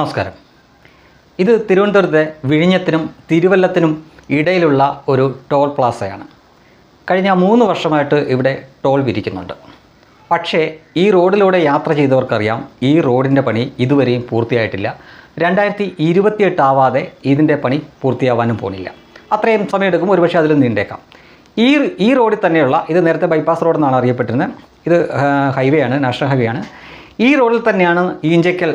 നമസ്കാരം. ഇത് തിരുവനന്തപുരത്തെ വിഴിഞ്ഞത്തിനും തിരുവല്ലത്തിനും ഇടയിലുള്ള ഒരു ടോൾ പ്ലാസയാണ്. കഴിഞ്ഞ മൂന്ന് വർഷമായിട്ട് ഇവിടെ ടോൾ വിരിക്കുന്നുണ്ട്. പക്ഷേ ഈ റോഡിലൂടെ യാത്ര ചെയ്തവർക്കറിയാം ഈ റോഡിന്റെ പണി ഇതുവരെയും പൂർത്തിയായിട്ടില്ല. രണ്ടായിരത്തി ഇരുപത്തിയെട്ട് ആവാതെ ഇതിന്റെ പണി പൂർത്തിയാവാനും പോകുന്നില്ല അത്രയും സമയമെടുക്കും ഒരുപക്ഷെ അതിൽ നീണ്ടേക്കാം. ഈ ഈ റോഡിൽ തന്നെയുള്ള ഇത് നേരത്തെ ബൈപ്പാസ് റോഡ് എന്നാണ് അറിയപ്പെട്ടിരുന്നത്. ഇത് ഹൈവേ ആണ് നാഷണൽ ഹൈവേ ആണ് ഈ റോഡിൽ തന്നെയാണ് ഈഞ്ചക്കൽ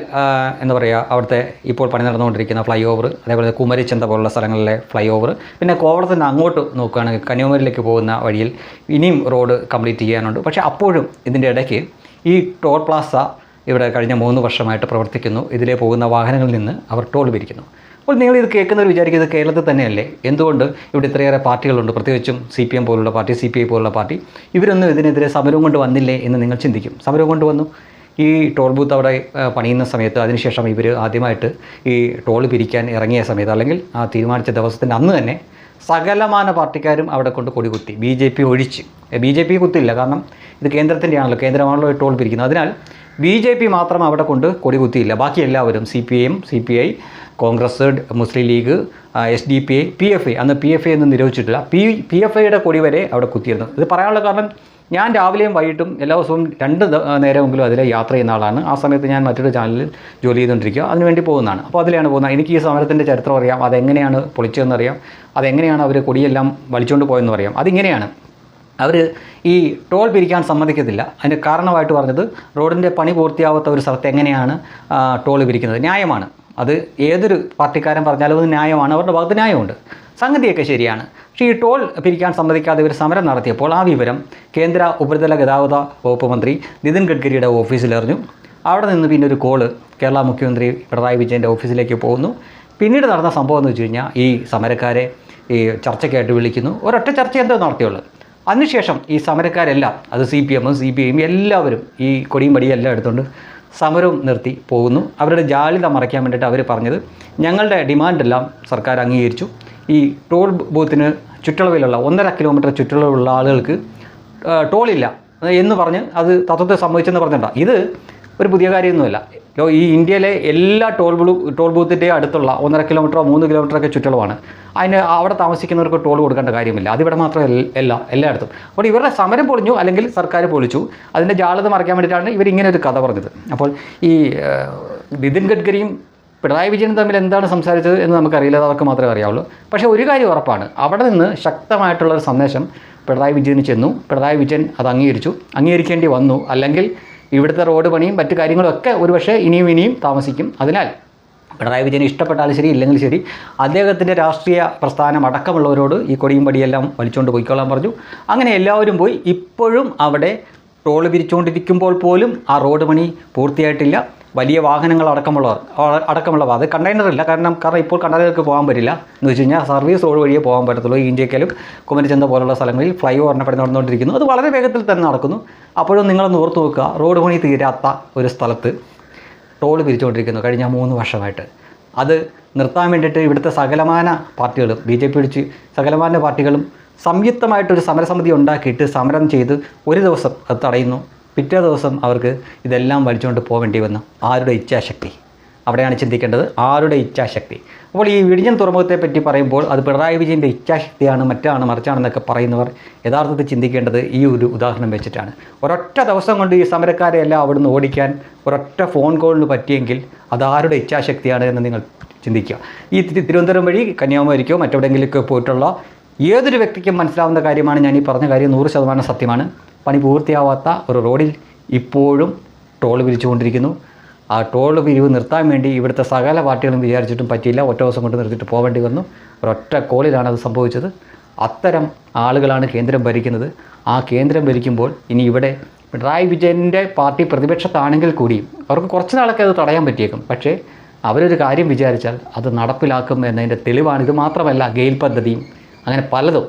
എന്താ പറയുക അവിടുത്തെ ഇപ്പോൾ പണി നടന്നുകൊണ്ടിരിക്കുന്ന ഫ്ലൈ ഓവർ അതേപോലെ കുമരിച്ചന്ത പോലുള്ള സ്ഥലങ്ങളിലെ ഫ്ലൈ ഓവർ പിന്നെ കോവളത്തിന്റെ അങ്ങോട്ട് നോക്കുകയാണെങ്കിൽ കന്യാകുമാരിയിലേക്ക് പോകുന്ന വഴിയിൽ ഇനിയും റോഡ് കംപ്ലീറ്റ് ചെയ്യാനുണ്ട്. പക്ഷേ അപ്പോഴും ഇതിന്റെ ഇടയ്ക്ക് ഈ ടോൾ പ്ലാസ ഇവിടെ കഴിഞ്ഞ മൂന്ന് വർഷമായിട്ട് പ്രവർത്തിക്കുന്നു. ഇതിലെ പോകുന്ന വാഹനങ്ങളിൽ നിന്ന് അവർ ടോൾ പിരിക്കുന്നു. അപ്പോൾ നിങ്ങൾ ഇത് കേൾക്കുന്നവർ ഇത് കേരളത്തിൽ തന്നെയല്ലേ? എന്തുകൊണ്ട് ഇവിടെ ഇത്രയേറെ പാർട്ടികളുണ്ട്? പ്രത്യേകിച്ചും സി പി എം പോലുള്ള പാർട്ടി സി പി ഐ പോലുള്ള പാർട്ടി. ഇവരൊന്നും ഇതിനെതിരെ സമരം കൊണ്ട് വന്നില്ലേ എന്ന് നിങ്ങൾ ചിന്തിക്കും. സമരം കൊണ്ട് വന്നു. ഈ ടോൾ ബൂത്ത് അവിടെ പണിയുന്ന സമയത്ത് അതിനുശേഷം ഇവർ ആദ്യമായിട്ട് ഈ ടോൾ പിരിക്കാൻ ഇറങ്ങിയ സമയത്ത് അല്ലെങ്കിൽ ആ തീരുമാനിച്ച ദിവസത്തിന്റെ അന്ന് തന്നെ സകലമാന പാർട്ടിക്കാരും അവിടെ കൊണ്ട് കൊടികുത്തി. ബി ജെ പി ഒഴിച്ച്. ബി ജെ പി കുത്തില്ല. കാരണം ഇത് കേന്ദ്രത്തിന്റെ ആണല്ലോ കേന്ദ്രമാണല്ലോ ടോൾ പിരിക്കുന്നത്. അതിനാൽ ബി ജെ പി മാത്രം അവിടെ കൊണ്ട് കൊടികുത്തിയില്ല. ബാക്കി എല്ലാവരും C P I C P I Congress Muslim League S D P I P F I. അന്ന് പി എഫ് ഐ ഒന്നും നിരോധിച്ചിട്ടില്ല. പി പി എഫ് ഐയുടെ കൊടി വരെ അവിടെ കുത്തിയിരുന്നു. ഇത് പറയാനുള്ള കാരണം ഞാൻ രാവിലെയും വൈകിട്ടും എല്ലാ ദിവസവും രണ്ട് നേരമെങ്കിലും അതിലെ യാത്ര ചെയ്യുന്ന ആളാണ്. ആ സമയത്ത് ഞാൻ മറ്റൊരു ചാനലിൽ ജോലി ചെയ്തുകൊണ്ടിരിക്കുക. അതിനുവേണ്ടി പോകുന്നതാണ്. അപ്പോൾ അതിലാണ് പോകുന്നത്. എനിക്ക് ഈ സമരത്തിന്റെ ചരിത്രം അറിയാം. അതെങ്ങനെയാണ് പൊളിച്ചതെന്ന് അറിയാം അതെങ്ങനെയാണ് അവർ കൊടിയെല്ലാം വലിച്ചുകൊണ്ട് പോയെന്ന് അറിയാം. അതിങ്ങനെയാണ്. അവർ ഈ ടോൾ പിരിക്കാൻ സമ്മതിക്കത്തില്ല. അതിന് കാരണമായിട്ട് പറഞ്ഞത് റോഡിന്റെ പണി പൂർത്തിയാവാത്ത ഒരു സ്ഥലത്ത് എങ്ങനെയാണ് ടോൾ പിരിക്കുന്നത്. ന്യായമാണ്. അത് ഏതൊരു പാർട്ടിക്കാരൻ പറഞ്ഞാലും അത് ന്യായമാണ്. അവരുടെ ഭാഗത്ത് ന്യായമുണ്ട്. സംഗതിയൊക്കെ ശരിയാണ്. പക്ഷേ ഈ ടോൾ പിരിക്കാൻ സമ്മതിക്കാതെ ഇവർ സമരം നടത്തിയപ്പോൾ ആ വിവരം കേന്ദ്ര ഉപരിതല ഗതാഗത വകുപ്പ് മന്ത്രി നിതിൻ ഗഡ്കരിയുടെ ഓഫീസിലെറിഞ്ഞു അവിടെ നിന്ന് പിന്നെ ഒരു കോൾ കേരള മുഖ്യമന്ത്രി പിണറായി വിജയന്റെ ഓഫീസിലേക്ക് പോകുന്നു. പിന്നീട് നടന്ന സംഭവം എന്ന് വെച്ച് കഴിഞ്ഞാൽ ഈ സമരക്കാരെ ഈ ചർച്ചയ്ക്കായിട്ട് വിളിക്കുന്നു. ഒരൊറ്റ ചർച്ച എന്തോ നടത്തിയുള്ളൂ. അതിനുശേഷം ഈ സമരക്കാരെല്ലാം അത് സി പി എമ്മും സി പി ഐയും എല്ലാവരും ഈ കൊടിയും പടിയും എല്ലാം എടുത്തുകൊണ്ട് സമരവും നിർത്തി പോകുന്നു. അവരുടെ ജാളിത മറയ്ക്കാൻ വേണ്ടിയിട്ട് അവർ പറഞ്ഞത് ഞങ്ങളുടെ ഡിമാൻഡെല്ലാം സർക്കാർ അംഗീകരിച്ചു. ഈ ടോൾ ബൂത്തിന് ചുറ്റളവിലുള്ള ഒന്നര കിലോമീറ്റർ ചുറ്റളവിലുള്ള ആളുകൾക്ക് ടോളില്ല. എന്ന് പറഞ്ഞ് അത് തത്വത്തെ സംഭവിച്ചെന്ന് പറഞ്ഞിട്ടാണ് ഇത് ഒരു പുതിയ കാര്യമൊന്നുമല്ല. ഈ ഇന്ത്യയിലെ എല്ലാ ടോൾ ബൂ ടോൾ ബൂത്തിന്റെ അടുത്തുള്ള ഒന്നര കിലോമീറ്ററോ മൂന്ന് കിലോമീറ്ററൊക്കെ ചുറ്റളവാണ്. അതിന് അവിടെ താമസിക്കുന്നവർക്ക് ടോൾ കൊടുക്കേണ്ട കാര്യമില്ല. അതിവിടെ മാത്രമല്ല എല്ലാ എല്ലായിടത്തും. അപ്പോൾ ഇവരുടെ സമരം പൊളിഞ്ഞു അല്ലെങ്കിൽ സർക്കാർ പൊളിച്ചു. അതിന്റെ ജാളത മറയ്ക്കാൻ വേണ്ടിയിട്ടാണ് ഇവർ ഇങ്ങനെ ഒരു കഥ പറഞ്ഞത്. അപ്പോൾ ഈ നിതിൻ ഗഡ്കരിയും പിണറായി വിജയനും തമ്മിൽ എന്താണ് സംസാരിച്ചത് എന്ന് നമുക്കറിയില്ല അവർക്ക് മാത്രമേ അറിയാവുള്ളൂ. പക്ഷേ ഒരു കാര്യം ഉറപ്പാണ് അവിടെ നിന്ന് ശക്തമായിട്ടുള്ള ഒരു സന്ദേശം പിണറായി വിജയന് ചെന്നു. പിണറായി വിജയൻ അത് അംഗീകരിച്ചു. അംഗീകരിക്കേണ്ടി വന്നു. അല്ലെങ്കിൽ ഇവിടുത്തെ റോഡ് പണിയും മറ്റു കാര്യങ്ങളൊക്കെ ഒരുപക്ഷെ ഇനിയും ഇനിയും താമസിക്കും. അതിനാൽ പിണറായി വിജയൻ ഇഷ്ടപ്പെട്ടാലും ശരി ഇല്ലെങ്കിൽ ശരി അദ്ദേഹത്തിന്റെ രാഷ്ട്രീയ പ്രസ്ഥാനം അടക്കമുള്ളവരോട് ഈ കൊടിയും പടിയെല്ലാം വലിച്ചുകൊണ്ട് പോയിക്കൊള്ളാൻ പറഞ്ഞു. അങ്ങനെ എല്ലാവരും പോയി. ഇപ്പോഴും അവിടെ ടോൾ പിരിച്ചുകൊണ്ടിരിക്കുമ്പോൾ പോലും ആ റോഡ് പണി പൂർത്തിയായിട്ടില്ല. വലിയ വാഹനങ്ങൾ അടക്കമുള്ളവർ അടക്കമുള്ളവർ. അടക്കമുള്ളവ അത് കണ്ടെയ്നറില്ല കാരണം കാരണം ഇപ്പോൾ കണ്ടെയ്നർക്ക് പോകാൻ പറ്റില്ല. എന്ന് വെച്ച് കഴിഞ്ഞാൽ സർവീസ് റോഡ് വഴിയേ പോകാൻ പറ്റത്തുള്ളൂ. ഇന്ത്യക്കലും കുമരിചന്ത പോലുള്ള സ്ഥലങ്ങളിൽ ഫ്ലൈ ഓവറിനെ പണി നടന്നുകൊണ്ടിരിക്കുന്നു. അത് വളരെ വേഗത്തിൽ തന്നെ നടക്കുന്നു. അപ്പോഴും നിങ്ങളൊന്ന് ഓർത്ത് നോക്കുക റോഡ് പണി തീരാത്ത ഒരു സ്ഥലത്ത് ടോൾ പിരിച്ചുകൊണ്ടിരിക്കുന്നു കഴിഞ്ഞ മൂന്ന് വർഷമായിട്ട്. അത് നിർത്താൻ വേണ്ടിയിട്ട് ഇവിടുത്തെ സകലമാന പാർട്ടികളും ബി ജെ പി ഒഴിച്ച് സകലമാന പാർട്ടികളും സംയുക്തമായിട്ടൊരു സമരസമിതി ഉണ്ടാക്കിയിട്ട് സമരം ചെയ്ത് ഒരു ദിവസം അത് തടയുന്നു. പിറ്റേ ദിവസം അവർക്ക് ഇതെല്ലാം വലിച്ചുകൊണ്ട് പോകേണ്ടി വന്നു. ആരുടെ ഇച്ഛാശക്തി? അവിടെയാണ് ചിന്തിക്കേണ്ടത്. ആരുടെ ഇച്ഛാശക്തി? അപ്പോൾ ഈ വിഴിഞ്ഞൻ തുറമുഖത്തെ പറ്റി പറയുമ്പോൾ അത് പിണറായി വിജയന്റെ ഇച്ഛാശക്തിയാണ് മറ്റാണ് മറിച്ചാണെന്നൊക്കെ പറയുന്നവർ യഥാർത്ഥത്തിൽ ചിന്തിക്കേണ്ടത് ഈ ഒരു ഉദാഹരണം വെച്ചിട്ടാണ്. ഒരൊറ്റ ദിവസം കൊണ്ട് ഈ സമരക്കാരെ എല്ലാം അവിടുന്ന് ഓടിക്കാൻ ഒരൊറ്റ ഫോൺ കോളിന് പറ്റിയെങ്കിൽ അത് ആരുടെ ഇച്ഛാശക്തിയാണ് എന്ന് നിങ്ങൾ ചിന്തിക്കുക. ഈ തിരുവനന്തപുരം വഴി കന്യാകുമാരിക്കോ മറ്റെവിടെയെങ്കിലുമൊക്കെ പോയിട്ടുള്ള ഏതൊരു വ്യക്തിക്കും മനസ്സിലാവുന്ന കാര്യമാണ് ഞാൻ ഈ പറഞ്ഞ കാര്യം നൂറ് ശതമാനം സത്യമാണ്. പണി പൂർത്തിയാവാത്ത ഒരു റോഡിൽ ഇപ്പോഴും ടോൾ പിരിച്ചുകൊണ്ടിരിക്കുന്നു ആ ടോൾ പിരിവ് നിർത്താൻ വേണ്ടി ഇവിടുത്തെ സകല പാർട്ടികളും വിചാരിച്ചിട്ടും പറ്റിയില്ല. ഒറ്റ ദിവസം കൊണ്ട് നിർത്തിയിട്ട് പോകേണ്ടി വന്നു. ഒരൊറ്റ കോളിലാണ് അത് സംഭവിച്ചത്. അത്തരം ആളുകളാണ് കേന്ദ്രം ഭരിക്കുന്നത്. ആ കേന്ദ്രം ഭരിക്കുമ്പോൾ ഇനി ഇവിടെ പിണറായി വിജയന്റെ പാർട്ടി പ്രതിപക്ഷത്താണെങ്കിൽ കൂടിയും അവർക്ക് കുറച്ച് നാളൊക്കെ അത് തടയാൻ പറ്റിയേക്കും. പക്ഷേ അവരൊരു കാര്യം വിചാരിച്ചാൽ അത് നടപ്പിലാക്കും എന്നതിന്റെ തെളിവാണ്. ഇത് മാത്രമല്ല ഗെയിൽ പദ്ധതിയും അങ്ങനെ പലതും.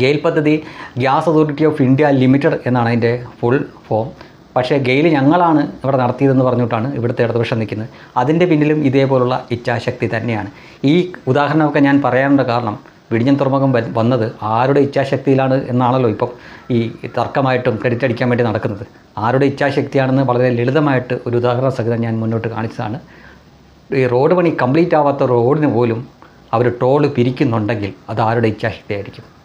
ഗെയിൽ പദ്ധതി gas authority of India limited എന്നാണ് അതിന്റെ ഫുൾ ഫോം. പക്ഷേ ഗെയിൽ ഞങ്ങളാണ് ഇവിടെ നടത്തിയതെന്ന് പറഞ്ഞിട്ടാണ് ഇവിടുത്തെ ഇടതുപക്ഷം നിൽക്കുന്നത്. അതിന്റെ പിന്നിലും ഇതേപോലുള്ള ഇച്ഛാശക്തി തന്നെയാണ്. ഈ ഉദാഹരണമൊക്കെ ഞാൻ പറയാനുള്ള കാരണം വിഴിഞ്ഞൻ തുറമുഖം വന്നത് ആരുടെ ഇച്ഛാശക്തിയിലാണ് എന്നാണല്ലോ ഇപ്പം ഈ തർക്കമായിട്ടും ക്രെഡിറ്റ് അടിക്കാൻ വേണ്ടി നടക്കുന്നത്. ആരുടെ ഇച്ഛാശക്തിയാണെന്ന് വളരെ ലളിതമായിട്ട് ഒരു ഉദാഹരണ സഹിതം ഞാൻ മുന്നോട്ട് കാണിച്ചതാണ്. ഈ റോഡ് പണി കംപ്ലീറ്റ് ആവാത്ത റോഡിന് പോലും അവർ ടോൾ പിരിക്കുന്നുണ്ടെങ്കിൽ അത് ആരുടെ ഇച്ഛാശക്തിയായിരിക്കും?